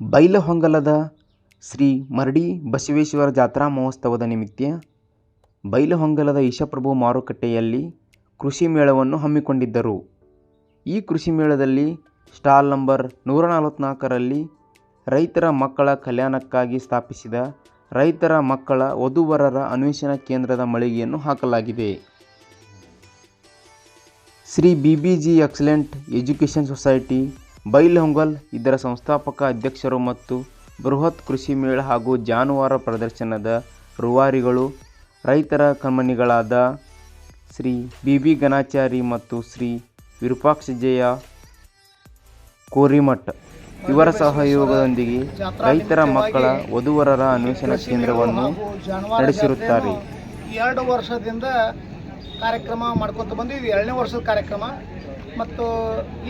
ಬೈಲಹೊಂಗಲದ ಶ್ರೀ ಮರಡಿ ಬಸವೇಶ್ವರ ಜಾತ್ರಾ ಮಹೋತ್ಸವದ ನಿಮಿತ್ತ ಬೈಲಹೊಂಗಲದ ಈಶಪ್ರಭು ಮಾರುಕಟ್ಟೆಯಲ್ಲಿ ಕೃಷಿ ಮೇಳವನ್ನು ಹಮ್ಮಿಕೊಂಡಿದ್ದರು. ಈ ಕೃಷಿ ಮೇಳದಲ್ಲಿ ಸ್ಟಾಲ್ ನಂಬರ್ ನೂರ ನಲವತ್ತ್ನಾಲ್ಕರಲ್ಲಿ ರೈತರ ಮಕ್ಕಳ ಕಲ್ಯಾಣಕ್ಕಾಗಿ ಸ್ಥಾಪಿಸಿದ ರೈತರ ಮಕ್ಕಳ ವಧುವರರ ಅನ್ವೇಷಣಾ ಕೇಂದ್ರದ ಮಳಿಗೆಯನ್ನು ಹಾಕಲಾಗಿದೆ. Shri B B G excellent education society Bailhongal ಇದರ ಸಂಸ್ಥಾಪಕ ಅಧ್ಯಕ್ಷರು ಮತ್ತು ಬೃಹತ್ ಕೃಷಿ ಮೇಳ ಹಾಗೂ ಜಾನುವಾರು ಪ್ರದರ್ಶನದ ರೂವಾರಿಗಳು, ರೈತರ ಕಣ್ಮಣಿಗಳಾದ ಶ್ರೀ ಬಿ ಬಿ ಗಣಾಚಾರಿ ಮತ್ತು ಶ್ರೀ ವಿರೂಪಾಕ್ಷ ಜಯ ಕೋರಿಮಠ್. ಇವರ ಸಹಯೋಗದೊಂದಿಗೆ ರೈತರ ಮಕ್ಕಳ ವಧುವರರ ಅನ್ವೇಷಣಾ ಕೇಂದ್ರವನ್ನು ನಡೆಸಿರುತ್ತಾರೆ. ಎರಡು ವರ್ಷದಿಂದ ಕಾರ್ಯಕ್ರಮ ಮಾಡ್ಕೊತ ಬಂದು ಇದು ಎರಡನೇ ವರ್ಷದ ಕಾರ್ಯಕ್ರಮ. ಮತ್ತು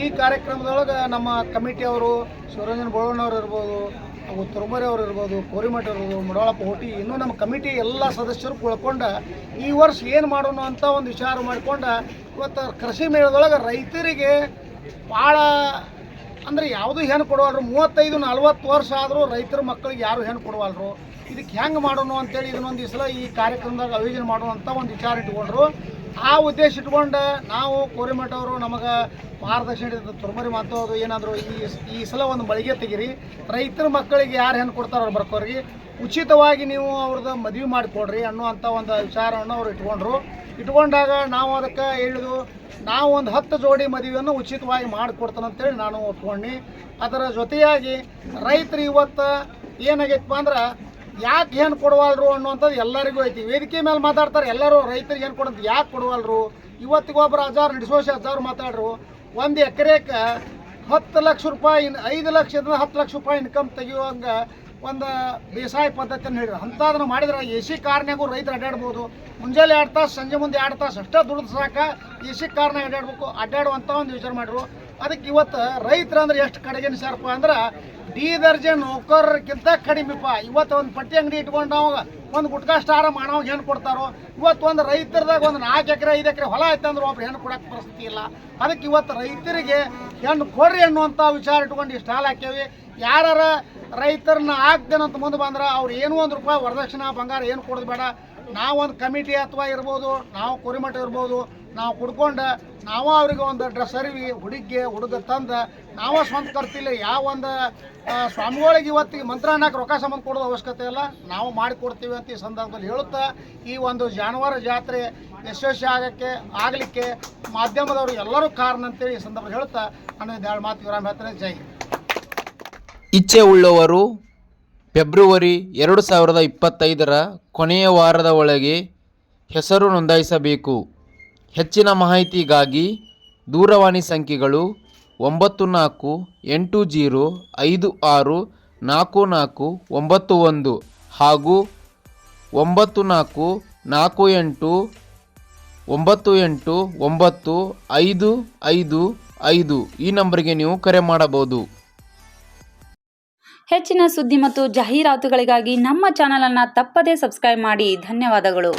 ಈ ಕಾರ್ಯಕ್ರಮದೊಳಗೆ ನಮ್ಮ ಕಮಿಟಿಯವರು ಶಿವರಂಜನ್ ಬೋಳಣ್ಣವ್ರು ಇರ್ಬೋದು, ಹಾಗೂ ತುರುಮರಿ ಅವರು ಇರ್ಬೋದು, ಕೋರಿಮಠ ಇರ್ಬೋದು, ಮುಡಾಳಪ್ಪ ಹೋಟಿ ಇನ್ನೂ ನಮ್ಮ ಕಮಿಟಿ ಎಲ್ಲ ಸದಸ್ಯರು ಕುಳ್ಕೊಂಡು ಈ ವರ್ಷ ಏನು ಮಾಡೋಣ ಅಂತ ಒಂದು ವಿಚಾರ ಮಾಡಿಕೊಂಡು ಇವತ್ತು ಕೃಷಿ ಮೇಳದೊಳಗೆ ರೈತರಿಗೆ ಭಾಳ ಅಂದ್ರೆ ಯಾವುದು ಹೆಣ್ಣು ಕೊಡವಲ್ರು, ಮೂವತ್ತೈದು, ನಲ್ವತ್ತು ವರ್ಷ ಆದರೂ ರೈತರ ಮಕ್ಕಳಿಗೆ ಯಾರು ಹೆಣ್ಣು ಕೊಡವಲ್ರು? ಇದಕ್ಕೆ ಹೆಂಗೆ ಮಾಡೋಣ ಅಂತೇಳಿ ಇದನ್ನೊಂದು ಸಲ ಈ ಕಾರ್ಯಕ್ರಮದಾಗ ಆಯೋಜನೆ ಮಾಡೋಣ ಅಂತ ಒಂದು ವಿಚಾರ ಇಟ್ಕೊಂಡ್ರು. ಆ ಉದ್ದೇಶ ಇಟ್ಕೊಂಡು ನಾವು ಕೋರಿಮಠ ಅವರು ನಮಗೆ ಮಾರ್ಗದರ್ಶನ ತುರ್ಮರಿ ಮಾತು ಅದು ಏನಾದರೂ ಈ ಈ ಸಲ ಒಂದು ಮಳಿಗೆ ತೆಗೀರಿ. ರೈತರ ಮಕ್ಕಳಿಗೆ ಯಾರು ಹೆಣ್ಣು ಕೊಡ್ತಾರೋ ಅವ್ರು ಬರ್ಕೋರಿ ಉಚಿತವಾಗಿ ನೀವು ಅವ್ರದ್ದು ಮದುವೆ ಮಾಡಿಕೊಡ್ರಿ ಅನ್ನುವಂಥ ಒಂದು ವಿಚಾರವನ್ನು ಅವ್ರು ಇಟ್ಕೊಂಡ್ರು. ಇಟ್ಕೊಂಡಾಗ ನಾವು ಅದಕ್ಕೆ ಹೇಳಿದು ನಾವು ಒಂದು ಹತ್ತು ಜೋಡಿ ಮದುವೆಯನ್ನು ಉಚಿತವಾಗಿ ಮಾಡಿಕೊಡ್ತಾನೆ ಅಂತೇಳಿ ನಾನು ಒಪ್ಕೊಂಡು ಅದರ ಜೊತೆಯಾಗಿ ರೈತರು ಇವತ್ತು ಏನಾಗೈತಪ್ಪ ಅಂದ್ರೆ ಯಾಕೆ ಏನು ಕೊಡವಲ್ರು ಅನ್ನುವಂಥದ್ದು ಎಲ್ಲರಿಗೂ ಐತಿ. ವೇದಿಕೆ ಮೇಲೆ ಮಾತಾಡ್ತಾರೆ ಎಲ್ಲರೂ, ರೈತರಿಗೆ ಏನು ಕೊಡೋದು ಯಾಕೆ ಕೊಡುವಲ್ರು? ಇವತ್ತಿಗೆ ಒಬ್ಬರು ಹಜಾರ್ ನಡೆಸೋಶಿ ಹಜಾರ್ ಮಾತಾಡ್ರು. ಒಂದು ಎಕರೆಗೆ ಹತ್ತು ಲಕ್ಷ ರೂಪಾಯಿ, ಐದು ಲಕ್ಷದಿಂದ ಹತ್ತು ಲಕ್ಷ ರೂಪಾಯಿ ಇನ್ಕಮ್ ತೆಗೆಯುವಂಗೆ ಒಂದು ಬೇಸಾಯ ಪದ್ಧತಿಯನ್ನು ಹೇಳಿದ್ರು. ಅಂಥದನ್ನು ಮಾಡಿದ್ರೆ ಎ ಸಿ ಕಾರ್ನಾಗೂ ರೈತರು ಅಡ್ಡಾಡ್ಬೋದು ಮುಂಜಾನೆ ಎರಡು ಸಂಜೆ ಮುಂದೆ ಎರಡು ತಾಸು, ಅಷ್ಟೇ ದುಡ್ದು ಸಾಕ ಎ ಸಿ ಕಾರ್ನಾಗ ಅಡ್ಡಾಡ್ಬೇಕು ಅಡ್ಡಾಡುವಂಥ ಒಂದು ವಿಚಾರ ಮಾಡಿರು ಅದಕ್ಕೆ ಇವತ್ತು ರೈತರು ಅಂದ್ರೆ ಎಷ್ಟು ಕಡೆಗೆ ಸರ್ಪ ಅಂದ್ರೆ ಡಿ ದರ್ಜೆ ನೌಕರಕ್ಕಿಂತ ಕಡಿಮೆಪ್ಪ. ಇವತ್ತು ಒಂದು ಪಟ್ಟಿ ಅಂಗಡಿ ಇಟ್ಕೊಂಡು ಅವಾಗ ಒಂದು ಗುಟ್ಕಾ ಸ್ಟಾರ ಮಾಡೋವಾಗ ಹೆಣ್ಣು ಕೊಡ್ತಾರೋ. ಇವತ್ತು ಒಂದು ರೈತರದಾಗ ಒಂದು ನಾಲ್ಕು ಎಕರೆ, ಐದು ಎಕರೆ ಹೊಲ ಆಯ್ತಂದ್ರೆ ಒಬ್ರು ಹೆಣ್ಣು ಕೊಡೋಕೆ ಪರಿಸ್ಥಿತಿ ಇಲ್ಲ. ಅದಕ್ಕೆ ಇವತ್ತು ರೈತರಿಗೆ ಹೆಣ್ಣು ಕೊಡ್ರಿ ಅನ್ನುವಂಥ ವಿಚಾರ ಇಟ್ಕೊಂಡು ಇಷ್ಟು ಹಾಲು ಹಾಕ್ಯವಿ. ಯಾರ ರೈತರನ್ನ ಆಗ್ತೇನಂತ ಮುಂದೆ ಬಂದ್ರೆ ಅವ್ರು ಏನೂ ಒಂದು ರೂಪಾಯಿ ವರದಕ್ಷಿಣೆ, ಬಂಗಾರ ಏನು ಕೊಡೋದು ಬೇಡ. ನಾವು ಒಂದು ಕಮಿಟಿ ಅಥವಾ ಇರ್ಬೋದು, ನಾವು ಕುರಿಮಠ ಇರ್ಬೋದು ನಾವು ಕುಡ್ಕೊಂಡು, ನಾವು ಅವ್ರಿಗೆ ಒಂದು ಡ್ರೆಸ್ ಅರಿವಿ ಹುಡುಗಿ ಹುಡುಗ ತಂದು, ನಾವು ಸ್ವಂತ ಕರ್ತಿಲ್ಲ, ಯಾವ ಒಂದು ಸ್ವಾಮಿಗಳಿಗೆ ಇವತ್ತಿಗೆ ಮಂತ್ರಾನ್ನಕ್ಕೆ ರೊಕ್ಕ ಸಂಬಂಧ ಕೊಡೋದು ಅವಶ್ಯಕತೆ ಇಲ್ಲ, ನಾವು ಮಾಡಿಕೊಡ್ತೀವಿ ಅಂತ ಈ ಸಂದರ್ಭದಲ್ಲಿ ಹೇಳುತ್ತಾ, ಈ ಒಂದು ಜಾನುವಾರು ಜಾತ್ರೆ ಯಶಸ್ವಿ ಆಗಕ್ಕೆ, ಆಗಲಿಕ್ಕೆ ಮಾಧ್ಯಮದವರು ಎಲ್ಲರೂ ಕಾರಣ ಅಂತೇಳಿ ಈ ಸಂದರ್ಭದಲ್ಲಿ ಹೇಳುತ್ತಾ ನಾನು ಎರಡು ಮಾತು ವಿರಾಮ ಹೇಳ್ತೇನೆ ಜೈ. ಇಚ್ಛೆ ಉಳ್ಳವರು ಫೆಬ್ರವರಿ ಎರಡು ಸಾವಿರದ ಇಪ್ಪತ್ತೈದರ ಕೊನೆಯ ವಾರದ ಒಳಗೆ ಹೆಸರು ನೋಂದಾಯಿಸಬೇಕು ಹೆಚ್ಚಿನ ಮಾಹಿತಿಗಾಗಿ ದೂರವಾಣಿ ಸಂಖ್ಯೆಗಳು ಒಂಬತ್ತು ನಾಲ್ಕು ಎಂಟು ಜೀರೋ ಐದು ಆರು ನಾಲ್ಕು ನಾಲ್ಕು ಒಂಬತ್ತು ಒಂದು ಹಾಗೂ ಒಂಬತ್ತು ನಾಲ್ಕು ನಾಲ್ಕು ಎಂಟು ಒಂಬತ್ತು ಎಂಟು ಒಂಬತ್ತು ಐದು ಐದು ಐದು ಈ ನಂಬರಿಗೆ ನೀವು ಕರೆ ಮಾಡಬಹುದು. ಹೆಚ್ಚಿನ ಸುದ್ದಿ ಮತ್ತು ಜಾಹೀರಾತುಗಳಿಗಾಗಿ ನಮ್ಮ ಚಾನಲನ್ನು ತಪ್ಪದೇ ಸಬ್ಸ್ಕ್ರೈಬ್ ಮಾಡಿ. ಧನ್ಯವಾದಗಳು.